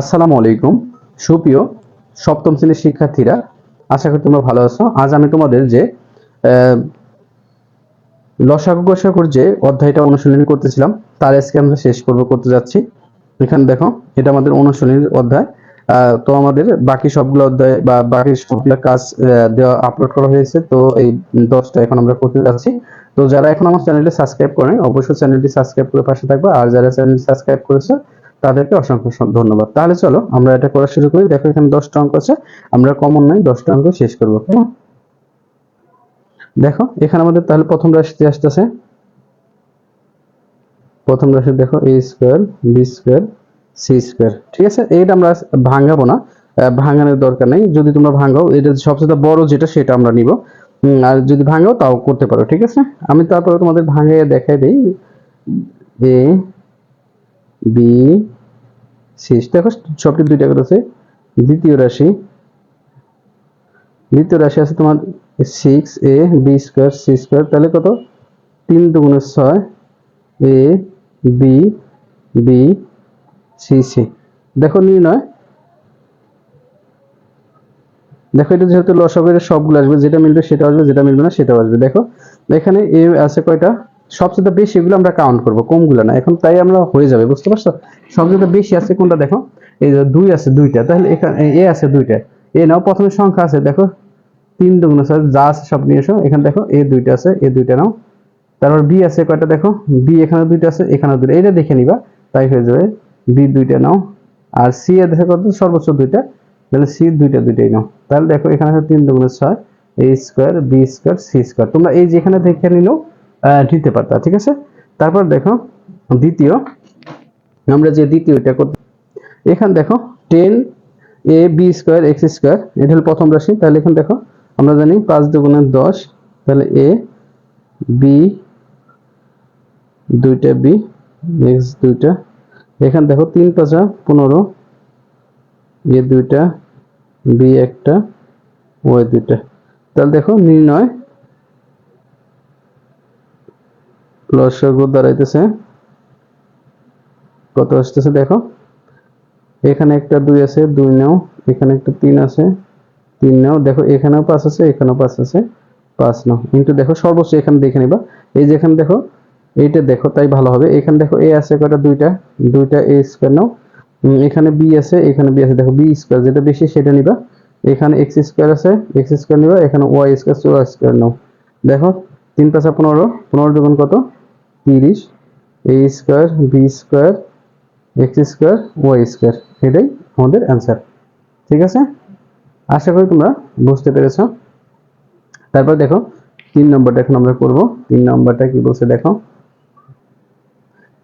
আসসালামু আলাইকুম। সুপ্রিয়, সপ্তম শ্রেণির শিক্ষার্থীরা, আশা করি তোমরা ভালো আছো। আজ আমি তোমাদের যে লসাগু গসাগুর যে অধ্যায়টা অনুশীলনী করতেছিলাম, তার আজকে আমরা শেষ করব করতে যাচ্ছি। এখানে দেখো, এটা আমাদের অনুশীলনীর অধ্যায়। তো আমাদের বাকি সবগুলো অধ্যায় বা বাকি সবগুলো কাজ দেওয়া আপলোড করা হয়েছে, তো এই দশটা এখন আমরা করতে যাচ্ছি। তো যারা এখন আমার চ্যানেলটি সাবস্ক্রাইব করেন, অবশ্যই চ্যানেলটি সাবস্ক্রাইব করে পাশে থাকবে। আর যারা চ্যানেলটি সাবস্ক্রাইব করেছে তাদেরকে অসংখ্য ধন্যবাদ। তাহলে চলো, আমরা এটা করা শুরু করি। দেখো এখানে দশটা অঙ্ক আছে। আমরা কমন নাই দশটা অঙ্ক শেষ করব, কেমন? দেখো, এখানে আমাদের তাহলে প্রথম রাশিতে আসতেছে। প্রথম রাশি দেখো a square b square c square ঠিক আছে? এইটা আমরা ভাঙাবো না। ভাঙানোর দরকার নেই। যদি তোমরা ভাঙাও, এটা সবচেয়ে বড় যেটা, সেটা আমরা নিব। আর যদি ভাঙাও, তাও করতে পারো, ঠিক আছে? আমি তারপরে তোমাদের ভাঙিয়ে দেখাই দিই। এ বি সি দেখো সবটি দুইটা করে আছে। দ্বিতীয় রাশি দ্বিতীয় রাশি আছে তোমার six a b square c square তাহলে কত? তিন ছয় a b b c c দেখো নির্ণয়। দেখো এটা যেহেতু লসগের সবগুলো আসবে, যেটা মিলবে সেটা আসবে, যেটা মিলবে না সেটাও আসবে। দেখো, এখানে এ আছে কয়টা? সবচেয়ে বেশি এগুলো আমরা কাউন্ট করব, কমগুলো না। এখন তাই আমরা হয়ে যাবে, বুঝতে পারছ? সবচেয়ে বেশি আছে কোনটা দেখো? এই যে দুই আছে দুইটা, তাহলে এখানে এ আছে দুইটা। এ নাও, প্রথমে সংখ্যা আছে, দেখো। তিন দুগুণ আছে, যা আছে সব নিয়ে এসো। এখানে দেখো, এ দুইটা আছে, এ দুইটা নাও। তারপর বি আছে কয়টা দেখো? বি এখানে দুইটা আছে এখানে দুইটা। এটা দেখে নিবা, তাই হয়ে যাবে। বি দুইটা নাও। আর সি এর দেখো কত? সর্বোচ্চ দুইটা। তাহলে সি দুইটা দুইটাই নাও। তাহলে দেখো, এখানে আছে তিন দুগুণে ছয়, a square, b square, c square. তোমরা এই যেখানে দেখে নিলেও দিতে পারতা, ঠিক আছে? তারপর দেখো, দ্বিতীয়, আমরা যে দ্বিতীয়টা করতে এখানে দেখো, ten a b square x square, এটা হলো প্রথম রাশি, তাহলে এখানে দেখো, আমরা জানি পাঁচ দুগুণে দশ, তাহলে এ, বি, দুইটা বি, এক্স দুইটা, এখানে দেখো তিন পাঁচা পনেরো, এ দুইটা, বি একটা, ওয়াই দুইটা। তাহলে দেখো, নির্ণয় লসগু দাঁড়াইতেছে। কত আসতেছে দেখো। এখানে একটা দুই আছে, দুই নাও। এখানে একটা তিন আছে, তিন নাও। দেখো, এখানেও পাঁচ আছে, এখানেও পাঁচ আছে। পাঁচ নাও। কিন্তু দেখো, সর্বোচ্চ এখানে দেখে নিবা। এই যে এখানে দেখো, এইটা দেখো, তাই ভালো হবে। এখানে দেখো, এ আছে কয়টা? দুইটা। দুইটা এ স্কোয়ার নাও। এখানে বি আছে, এখানে বি আছে। দেখো, বি স্কোয়ার। যেটা বেশি সেটা নিবা। এখানে এক্স স্কোয়ার আছে, এক্স স্কোয়ার নিবা। এখানে ওয়াই স্কোয়ার ওয়াই স্কোয়ার নাও। দেখো, তিন পাঁচা পনেরো। পনেরো দুগুণ কত? তিরিশ a square b square x square y square এটাই আমাদের অ্যান্সার ঠিক আছে? আশা করি তোমরা বুঝতে পেরেছ। তারপর দেখো, তিন নম্বরটা এখন আমরা করব। তিন নম্বরটা কি বলছে দেখো?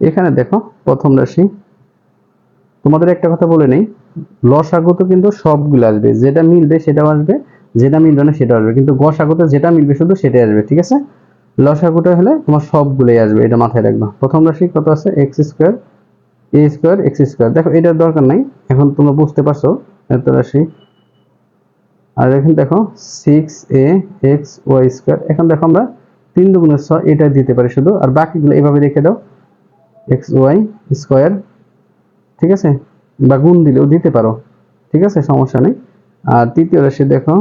এখানে দেখো, প্রথম রাশি। তোমাদের একটা কথা বলে নেই, লসাগু কিন্তু সবগুলো আসবে। যেটা মিলবে সেটাও আসবে, যেটা মিলবে না সেটা আসবে। কিন্তু গসাগুতে যেটা মিলবে শুধু সেটাই আসবে, ঠিক আছে? লসাগুটা হলে তোমার সবগুলোই আসবে, এটা মাথায় রাখবা। প্রথম রাশি কত আছে? X square a square x square দেখো, এটার দরকার নাই। এখন তোমরা বুঝতে পারছ এত রাশি। আর এখন দেখো six a x y square এখন দেখো আমরা তিন দুগুণের ছয়, এটা দিতে পারি শুধু। আর বাকিগুলো এভাবে রেখে দাও। এক্স ওয়াই স্কোয়ার ঠিক আছে? বা গুণ দিলেও দিতে পারো। ঠিক আছে? সমস্যা নেই। আর তৃতীয় রাশি দেখো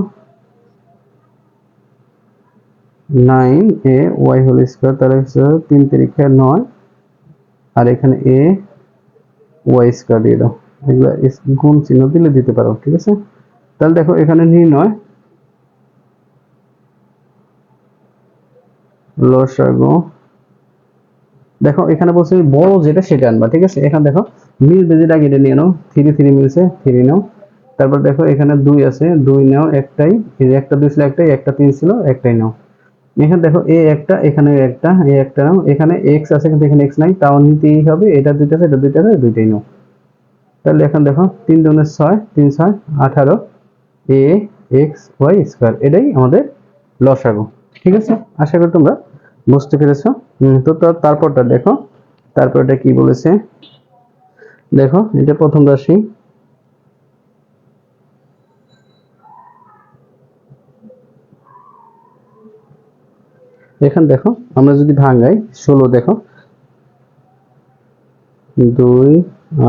nine a y whole square, তাহলে তিন তারিখে নয়, আর এখানে এ ওয়াই স্কোয়ার দিয়ে দাও। এগুলো গুণ চিহ্ন দিলে দিতে পারো, ঠিক আছে? তাহলে দেখো, এখানে নির্ণয় দেখো, এখানে বলছে বড় যেটা সেটা আনবা, ঠিক আছে? এখানে দেখো মিলবে যেটা নিয়ে নাও, থ্রি থ্রি মিলছে, থ্রি নাও। তারপর দেখো, এখানে দুই আছে, দুই নাও, একটাই একটা দুই ছিল, একটাই, একটা তিন ছিল, একটাই নাও। এখানে দেখো এ একটা, এখানে একটা, এ একটা নাও। এখানে এক্স আছে, কিন্তু এখানে এক্স নাই। তাও নিতেই হবে। এটা দুইটা আছে, এটা দুইটা আছে দুইটাই নাও। তাহলে এখন দেখো, তিন দুগুণে ছয়, তিন ছয়, আঠারো, এ এক্স ওয়াই স্কোয়ার এটাই আমাদের লসাগু। ঠিক আছে? আশা করি তোমরা বুঝতে পেরেছ। তো তারপরটা দেখো। তারপরটা কি বলেছে? দেখো, এটা প্রথম রাশি। এখানে দেখো, আমরা যদি ভাঙাই, ষোলো দেখো। দুই,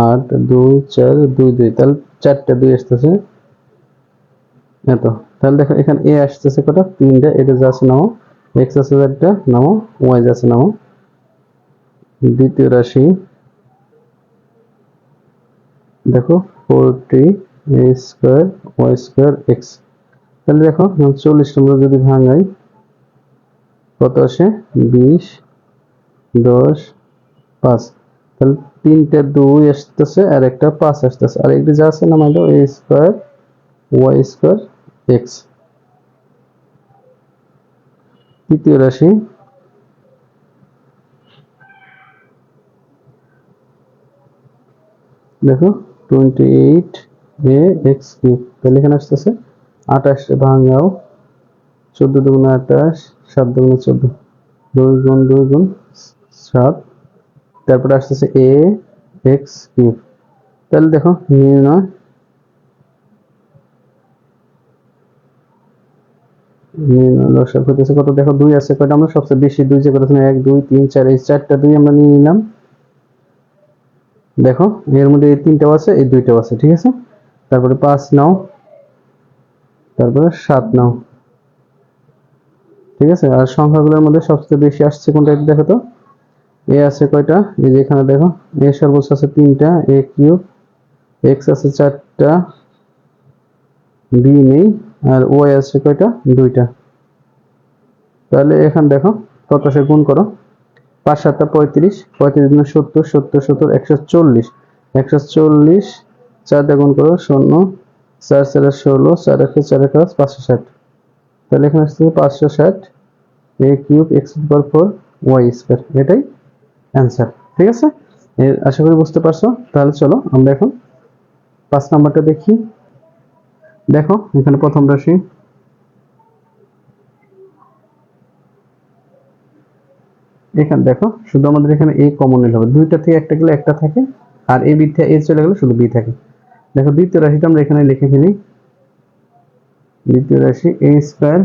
আট, দুই, চার, দুই দুই। তাহলে চারটা দুই আসতেছে। এত। তাহলে দেখো, এখানে এ আসতেছে কটা? তিনটা, এটা যা আছে নামো এক্স আছে চারটা নামো ওয়াই যাচ্ছে নামো দ্বিতীয় রাশি। দেখো, forty, a square, y square, x. তাহলে দেখো চল্লিশ নম্বর যদি ভাঙাই কত আসে? বিশ, দশ, পাঁচ। তাহলে তিনটে দুই আসতেছে আর একটা পাঁচ আসতেছে। আর একটি যা আছে নামাই দাও a square, y square, x. তৃতীয় রাশি। দেখো twenty eight a x cube. তাহলে এখানে আসতেছে আঠাশ ভাঙাও, চোদ্দ দুগুণ আঠাশ সাত দুগুণ চোদ্দ। দুই গুণ দুই গুণ সাত। তারপরে আসতেছে এ, এক্স কিউব তাহলে দেখো নির্ণয় কত দেখো, দুই আছে, কয়টা আমরা সবচেয়ে বেশি দুই যে করেছিলাম, এক, দুই, তিন, চার, এই চারটা দুই আমরা নিয়ে নিলাম। দেখো, এর মধ্যে এই তিনটাও আছে, এই দুইটাও আছে, ঠিক আছে? তারপরে পাঁচ নাও। তারপরে সাত নাও। ঠিক আছে? আর সংখ্যাগুলোর মধ্যে সবচেয়ে বেশি আসছে কোনটা একটু দেখো তো। এ আছে কয়টা? এই যে এখানে দেখো, এ সর্বোচ্চ আছে তিনটা, এ কিউব, এক্স আছে চারটা, বি নেই, আর ওয়াই আছে কয়টা? দুইটা। তাহলে এখানে দেখো সে গুণ করো। পাঁচ, সাতটা, পঁয়ত্রিশ পঁয়ত্রিশ গুণ সত্তর সত্তর সত্তর, একশো চল্লিশ। একশো চল্লিশ, চারটা গুণ করো, শূন্য, চার চার, ষোলো, চার, একে চার, একে, পাঁচশো ষাট। তাহলে এখানে আসছে পাঁচশো ষাট a cube x power four y square এটাই অ্যান্সার ঠিক আছে? আশা করি বুঝতে পারছ? তাহলে চলো আমরা এখন পাঁচ নাম্বারটা দেখি। দেখো, এখানে প্রথম রাশি। এখানে দেখো, শুধু আমাদের এখানে এ কমন নিতে হবে। দুইটা থেকে একটা গেলে একটা থাকে, আর এ বি থেকে এ চলে গেলে শুধু বি থাকে। দেখো, দ্বিতীয় রাশিটা আমরা এখানে লিখে ফেলি। দ্বিতীয় রাশি এ স্কোয়ার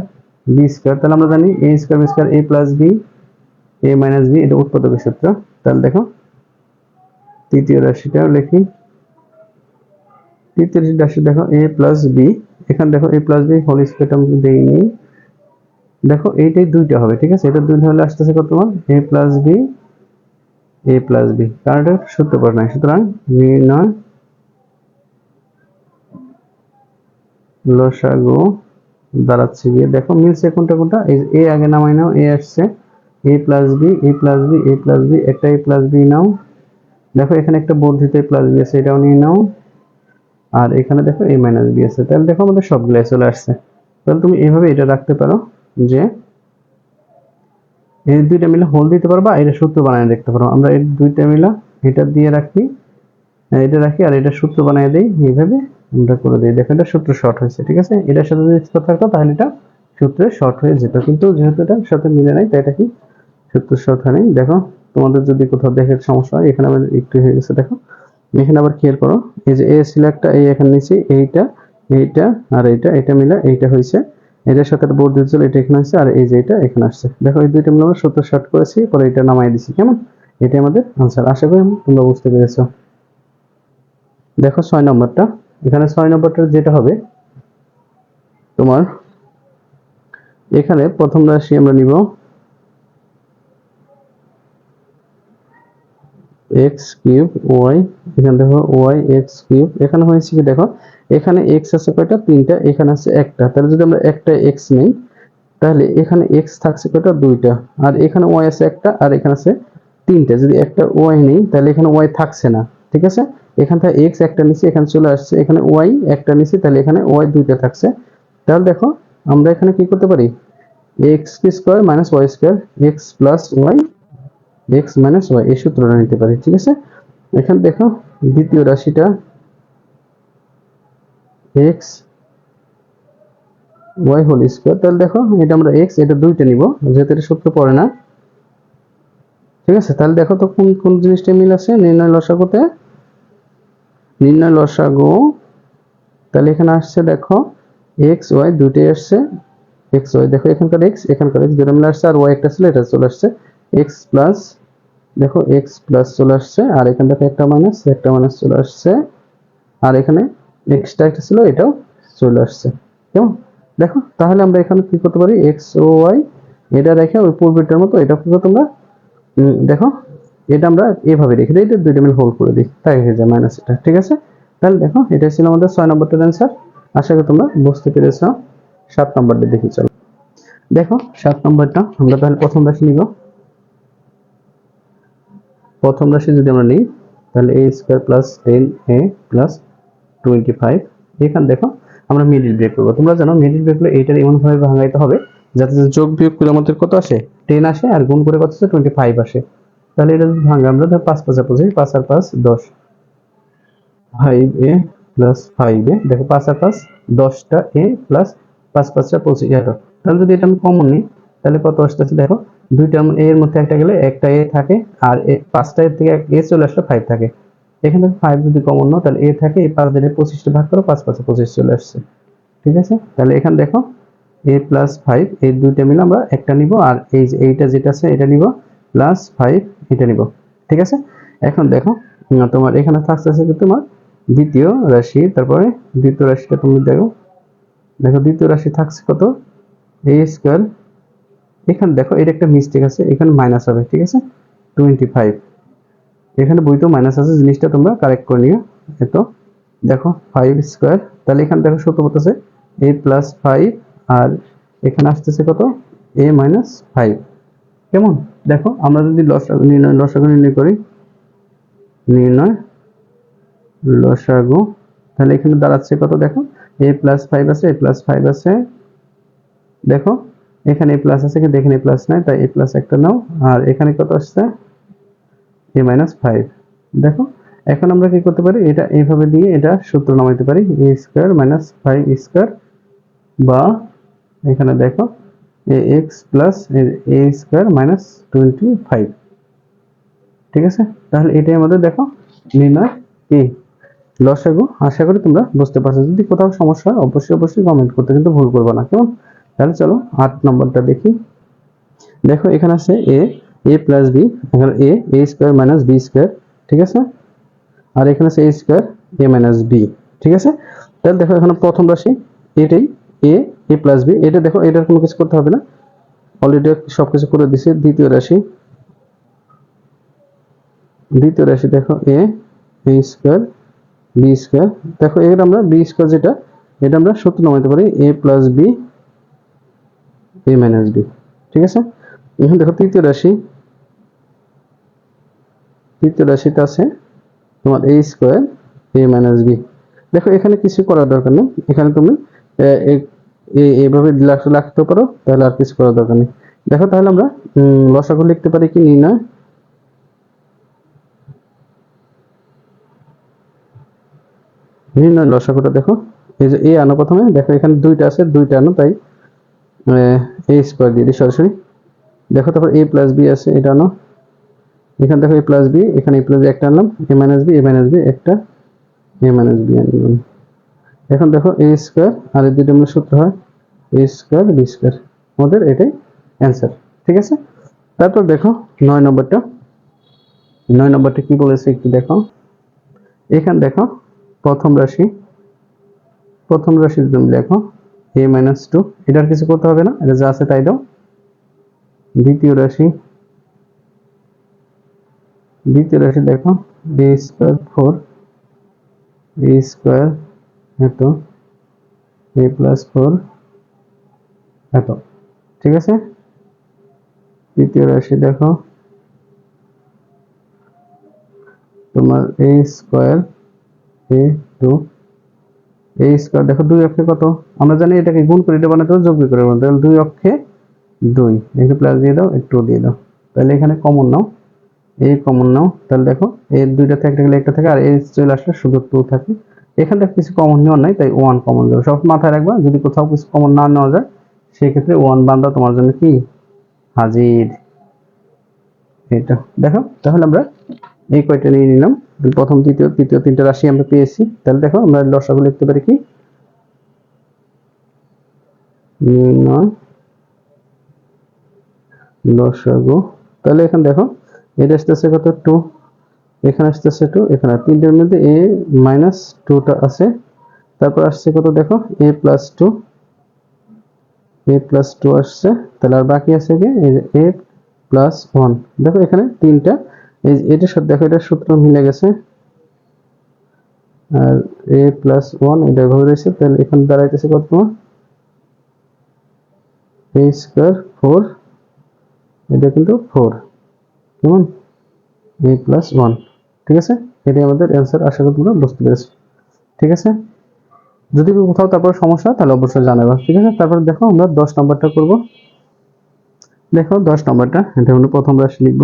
বি স্কোয়ার তাহলে আমরা জানি a square b square a plus b a minus b এটা উৎপাদকের সূত্র তাহলে দেখো, তৃতীয় রাশিটাও লিখি। তৃতীয় রাশি দেখো এ প্লাস বি এখানে দেখো এ প্লাস বি হোল স্কোয়ারটা আমি দেইনি দেখো, এইটাই দুইটা হবে, ঠিক আছে? এটা দুইটা হলে আসতেছে কত তোমার a plus b a plus b কারণ এটা সূত্র পড় নাই, সুতরাং নির্ণয় লসাগু দাঁড়াচ্ছে গিয়ে। দেখো, মিলছে কোনটা কোনটা? এ আগে নামাই নাও, এ আসছে। A plus b, a plus b, a plus b, একটা এ প্লাস বি নাও। দেখো, এখানে একটা বর্ধিত এ প্লাস বি আছে, এটাও নিয়ে নাও। আর এখানে দেখো, এ মাইনাস বি আছে। তাহলে দেখো, আমাদের সবগুলো চলে আসছে। তাহলে তুমি এইভাবে এটা রাখতে পারো যে, এই দুইটা মিলে হোল দিতে পারো পারবা এটা সূত্র বানিয়ে দেখতে পারো। আমরা এই দুইটা মিলা এটা দিয়ে রাখি এটা রাখি, আর এটা সূত্র বানিয়ে দেই, এইভাবে। আমরা করে দিই। দেখো, এটা সূত্র শর্ট হয়েছে, ঠিক আছে? এটার সাথে যদি স্কোয়ার থাকতো, তাহলে এটা সূত্রে শর্ট হয়ে যেত। কিন্তু যেহেতু এটার সাথে মিলে নাই, তাই এটা কি সূত্র শর্ট হয় নাই দেখো, তোমাদের যদি কোথাও দেখে সমস্যা হয়, এখানে আবার একটু হয়ে গেছে, দেখো। এখানে আবার খেয়াল করো, এই যে এ একটা, এই এখানে নিচে, এইটা এইটা আর এইটা এটা মিলে এইটা হয়েছে। এটার সাথে বোর্ড দিয়েছিল এটা এখানে আসছে, আর এই যে এটা এখানে আসছে। দেখো, এই দুইটা মিলে আমরা সত্তর শর্ট করেছি, পরে এটা নামাই দিছি, কেমন? এটা আমাদের আনসার আশা করি তোমরা বুঝতে পেরেছ। দেখো, ছয় নম্বরটা। এখানে ছয় নম্বরটা যেটা হবে, তোমার এখানে প্রথম রাশি আমরা নিব। এক্স কিউব ওয়াই এখানে দেখো ওয়াই এক্স কিউব। এখানে হয়েছে কি দেখো, এখানে এক্স আছে কয়টা? তিনটা, এখানে আছে একটা। তাহলে যদি আমরা একটা এক্স নেই, তাহলে এখানে এক্স থাকছে কয়টা? দুইটা। আর এখানে ওয়াই আছে একটা, আর এখানে আছে তিনটা। যদি একটা ওয়াই নেই, তাহলে এখানে ওয়াই থাকছে না। ঠিক আছে? এখান থেকে এক্স একটা নিচে, এখানে চলে আসছে, এখানে ওয়াই একটা নিচে, তাহলে এখানে ওয়াই দুইটা থাকছে। তাহলে দেখো, আমরা এখানে কি করতে পারি? X square minus y square x plus y x minus y এই সূত্রটা নিতে পারি, ঠিক আছে? এখানে দেখো, দ্বিতীয় রাশিটা এক্স ওয়াই হোল স্কোয়ার তাহলে দেখো, এটা আমরা এক্স এটা দুইটা নিব, যেহেতু এটা সূত্র পড়ে না। ঠিক আছে? তাহলে দেখো তো কোন কোন জিনিসটা মিল আছে? নির্ণয় লসাগুতে নির্ণয় লসাগু তাহলে এখানে আসছে দেখো এক্স ওয়াই দুইটাই আসছে এক্স ওয়াই দেখো এখানকার এক্স এখানকার এক্স দুটো মিলে আসছে আর ওয়াই একটা ছিল এটা চলে আসছে এক্স প্লাস দেখো এক্স প্লাস চলে আসছে আর এখান থেকে একটা মাইনাস একটা মাইনাস চলে আসছে আর এখানে এক্সট্রা একটা ছিল এটাও চলে আসছে কেমন? দেখো তাহলে আমরা এখানে কি করতে পারি? এক্স ও ওয়াই এটা রেখে ওই পূর্বেরটার মতো এটা উম, দেখো এটা আমরা এভাবে রেখে দিই দুইটা মিল হোল্ড করে দিই। তাই হয়ে যায় মাইনাস এটা, ঠিক আছে? তাহলে দেখো, এটা ছিল আমাদের ছয় নম্বরটার অ্যান্সার আশা করি তোমরা বুঝতে পেরেছ। সাত নম্বরটা দেখি, চলো। দেখো, সাত নম্বরটা আমরা তাহলে প্রথম রাশি নিব। প্রথম রাশি যদি আমরা নিই, তাহলে a square plus ten a plus twenty five এখানে দেখো, আমরা মিডিল ব্রেক করব। তোমরা জানো মিডিল ব্রেক করলে এইটার এমনভাবে ভাঙাইতে হবে, যাতে যোগ বিয়োগ করে আমাদের কত আসে? টেন আসে, আর গুণ করে কত আসে? টোয়েন্টি ফাইভ আসে। তাহলে এটা যদি ভাঙা, আমরা ধর পাঁচ পাঁচা পঁচিশ পাঁচ আর পাঁচ, দশ। Five a plus five a, দেখো পাঁচ আর পাঁচ, দশটা এ প্লাস পাঁচ পাঁচটা পঁচিশ এত তাহলে যদি এটা আমি কমন নিই, তাহলে কত আসতেছে দেখো? দুইটা এর মধ্যে একটা গেলে একটা এ থাকে, আর পাঁচটা এর থেকে এ চলে আসলে ফাইভ থাকে। এখান ফাইভ যদি কমন নাও, তাহলে এ থাকে, এই পাঁচ দিনে পঁচিশটা ভাগ করো, পাঁচ পাঁচে পঁচিশ চলে আসছে। ঠিক আছে? তাহলে এখানে দেখো, এ প্লাস ফাইভ এই দুইটা মিলে আমরা একটা নিব, আর এই যে এইটা যেটা আছে, এটা নিব প্লাস ফাইভ এটা নিব। ঠিক আছে? এখন দেখো তোমার এখানে থাকতেছে কি তোমার দ্বিতীয় রাশি, তারপরে দ্বিতীয় রাশিটা তুমি দেখো। দেখো, দ্বিতীয় রাশি থাকছে কত? এ স্কোয়ার এখানে দেখো এটা একটা মিস্টেক আছে, এখানে মাইনাস হবে, ঠিক আছে? টোয়েন্টি ফাইভ এখানে বইতেও মাইনাস আছে, জিনিসটা তোমরা কারেক্ট করে নিও। এতো, দেখো ফাইভ স্কোয়ার তাহলে এখানে দেখো সত্য বলতেছে এ প্লাস ফাইভ আর এখানে আসতেছে কত? এ মাইনাস ফাইভ কেমন? দেখো, আমরা যদি লসাগু নির্ণয় লসাগু নির্ণয় করি, নির্ণয় লসাগু, তাহলে এখানে দাঁড়াচ্ছে কত দেখো? এ প্লাস ফাইভ আছে, এ প্লাস ফাইভ আছে। দেখো, এখানে এ প্লাস আছে, কিন্তু এখানে প্লাস নাই, তাই এ প্লাস একটা নাও, আর এখানে কত আসছে? এ মাইনাস ফাইভ দেখো, এখন আমরা কি করতে পারি? এটা এইভাবে দিয়ে এটা সূত্র নামাইতে পারি, a square minus five square বা এখানে দেখো a plus a square minus twenty five ঠিক আছে? তাহলে এটাই আমাদের দেখো নির্ণয় কি লসাগু, আশা করি তোমরা বুঝতে পারছ। যদি কোথাও সমস্যা হয়, অবশ্যই অবশ্যই কমেন্ট করতে কিন্তু ভুল করবে না। কেমন? তাহলে চলো আট নম্বরটা দেখি। দেখো, এখানে আছে এ এ প্লাস বি এখানে a a square minus b square ঠিক আছে? আর এখানে আছে a square a minus b ঠিক আছে? তাহলে দেখো এখানে প্রথম রাশি, এটাই। এ এ প্লাস বি এটা দেখো, এটার কোনো কিছু করতে হবে না। অলরেডি সব কিছু করে দিছে দ্বিতীয় রাশি দ্বিতীয় রাশি দেখো a a square b square দেখো, এর আমরা বি স্কোয়ার যেটা, এটা আমরা সূত্র নামাইতে পারি। A plus b a minus b ঠিক আছে? এখন দেখো, তৃতীয় রাশি। তৃতীয় রাশিতে আছে তোমার a square a minus b দেখো, এখানে কিছু করার দরকার নেই। এখানে তুমি এভাবে রাখতে পারো, তাহলে আর কিছু করার দরকার নেই। দেখো, তাহলে আমরা লসাগু লিখতে পারি কি নির্ণয় নির্ণয় লসাগুটা দেখো। এই যে, এ আনো প্রথমে, দেখো এখানে দুইটা আছে, দুইটা আনো, তাই, এ স্কোয়ার দিয়ে দিই, সরাসরি। দেখো, তারপর এ প্লাস বি আছে, এটা আনো। এখানে দেখো এ প্লাস বি এখানে এ প্লাস বি একটা আনলাম, a minus b a minus b একটা, এ মাইনাস বি আনলাম। এখন দেখো এ স্কোয়ার আর এই দুইটা মিলে সূত্র হয় এ স্কোয়ার বি স্কোয়ার আমাদের এটাই অ্যান্সার ঠিক আছে? তারপর দেখো নয় নম্বরটা। নয় নম্বরটা কি বলেছে একটু দেখো। এখানে দেখো প্রথম রাশি। প্রথম রাশি তুমি দেখো এ মাইনাস টু এটার কিছু করতে হবে না, এটা যা আছে তাই দাও। দ্বিতীয় রাশি। দ্বিতীয় রাশি দেখো a square four a square এত, এ প্লাস ফোর এত, ঠিক আছে? তৃতীয় রাশি দেখো। তোমার a square a two a square দেখো দুই অক্ষে কত? আমরা জানি এটাকে গুণ করে এটা বানাতে যোগ করে বানাতে তাহলে দুই অক্ষে দুই। এখানে প্লাস দিয়ে দাও, একটু দিয়ে দাও। তাহলে এখানে কমন নাও। এ কমন নাও। তাহলে দেখো এর দুইটা থেকে, একটা থাকে আর এ চলে আসলে শুধু টু থাকে। এখান থেকে কিছু কমন নেওয়ার নাই, তাই ওয়ান কমন যাবে সব মাথায় রাখবা, যদি কোথাও কিছু কমন না নেওয়া যায়, সেক্ষেত্রে ওয়ান বান্দা তোমার জন্য কি? হাজির। এটা দেখো, তাহলে আমরা এই কয়টা নিয়ে নিলাম। প্রথম, দ্বিতীয়, তৃতীয় তিনটা রাশি আমরা পেয়েছি। তাহলে দেখো, আমরা লসাগু লিখতে পারি কি? লসাগু। তাহলে এখানে দেখো এটা আসতেছে কত? টু এখানে আসতেছে টু এখানে তিনটের মধ্যে এ মাইনাস টুটা আছে। তারপর আসছে কত দেখো? A plus two a plus two আসছে। তাহলে আর বাকি আছে কি? এ প্লাস ওয়ান দেখো এখানে তিনটা। এই এটার সাথে দেখো, এটার সূত্র মিলে গেছে। আর এ প্লাস ওয়ান এটা এভাবে রয়েছে। তাহলে এখানে দাঁড়াইতেছে কত? তোমার এ স্কোয়ার ফোর এটা কিন্তু ফোর কেমন? এ প্লাস ওয়ান ঠিক আছে? এটাই আমাদের অ্যান্সার আশা করি তোমরা বুঝতে পেরেছ। ঠিক আছে? যদি কোথাও তারপর সমস্যা তাহলে অবশ্যই জানাবা। ঠিক আছে? তারপর দেখো আমরা দশ নম্বরটা করব। দেখো দশ নম্বরটা, এটা আমরা প্রথম রাশি লিখব।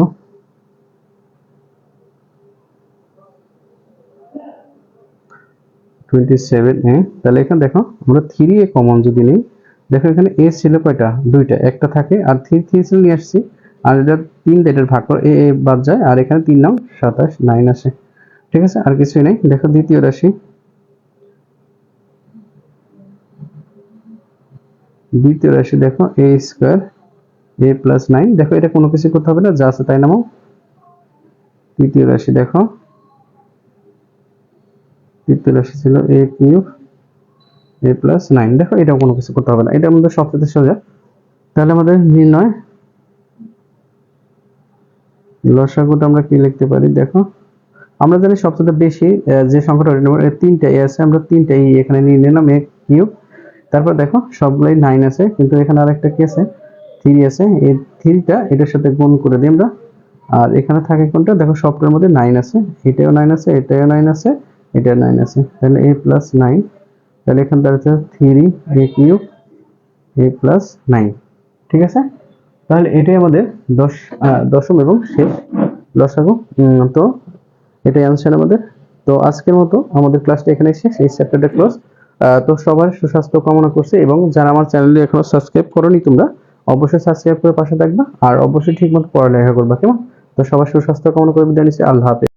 এ তাহলে এখানে দেখো, আমরা থ্রি এ কমন যদি নিই, দেখো এখানে এ ছিল কয়টা? দুইটা। একটা থাকে, আর থ্রি থ্রি নিয়ে আসছি। আর এটা তিন ভাগ করে এ বাদ যায়, আর এখানে তিন নাম সাতাশ নাইন আসে। ঠিক আছে? আর কিছুই নেই। দেখো দ্বিতীয় রাশি। দ্বিতীয় রাশি দেখো a square a plus nine দেখো, এটা কোনো কিছু করতে হবে না, যা আছে তাই নামো তৃতীয় রাশি দেখো। তৃতীয় রাশি ছিল a cube a plus nine দেখো এটা কোনো কিছু করতে হবে না। এটা আমাদের সবচেয়ে সোজা। তাহলে আমাদের নির্ণয় লসাগুটা আমরা কি লিখতে পারি? দেখো, আমরা জানি সবচেয়ে বেশি যে সংখ্যাটা তিনটা এ আছে, আমরা তিনটা ই এখানে নিয়ে নিলাম এ কিউব। তারপর দেখো, সবগুলাই নাইন আছে, কিন্তু এখানে আরেকটা কি আছে? থ্রি আছে। এই থ্রিটা এটার সাথে গুণ করে দিই আমরা। আর এখানে থাকে কোনটা? দেখো, সবটার মধ্যে নাইন আছে। এটাও নাইন আছে, এটাও নাইন আছে, এটাও নাইন আছে। তাহলে এ প্লাস নাইন তাহলে এখানে দাঁড়াচ্ছে three a cube a plus nine ঠিক আছে? তাহলে এটাই আমাদের দশ দশম এবং শেষ লসাগু তো এটাই আনসার আমাদের। তো আজকের মতো আমাদের ক্লাসটা এখানে শেষ, এই চ্যাপ্টারটা ক্লোজ তো সবার সুস্বাস্থ্য কামনা করছে এবং যারা আমার চ্যানেলে এখনও সাবস্ক্রাইব করনি তোমরা, অবশ্যই সাবস্ক্রাইব করে পাশে থাকবা আর অবশ্যই ঠিকমতো পড়ালেখা করবা, কেমন? তো সবার সুস্বাস্থ্য কামনা করে বিদায় নিচ্ছি, আল্লাহ হাফেজ।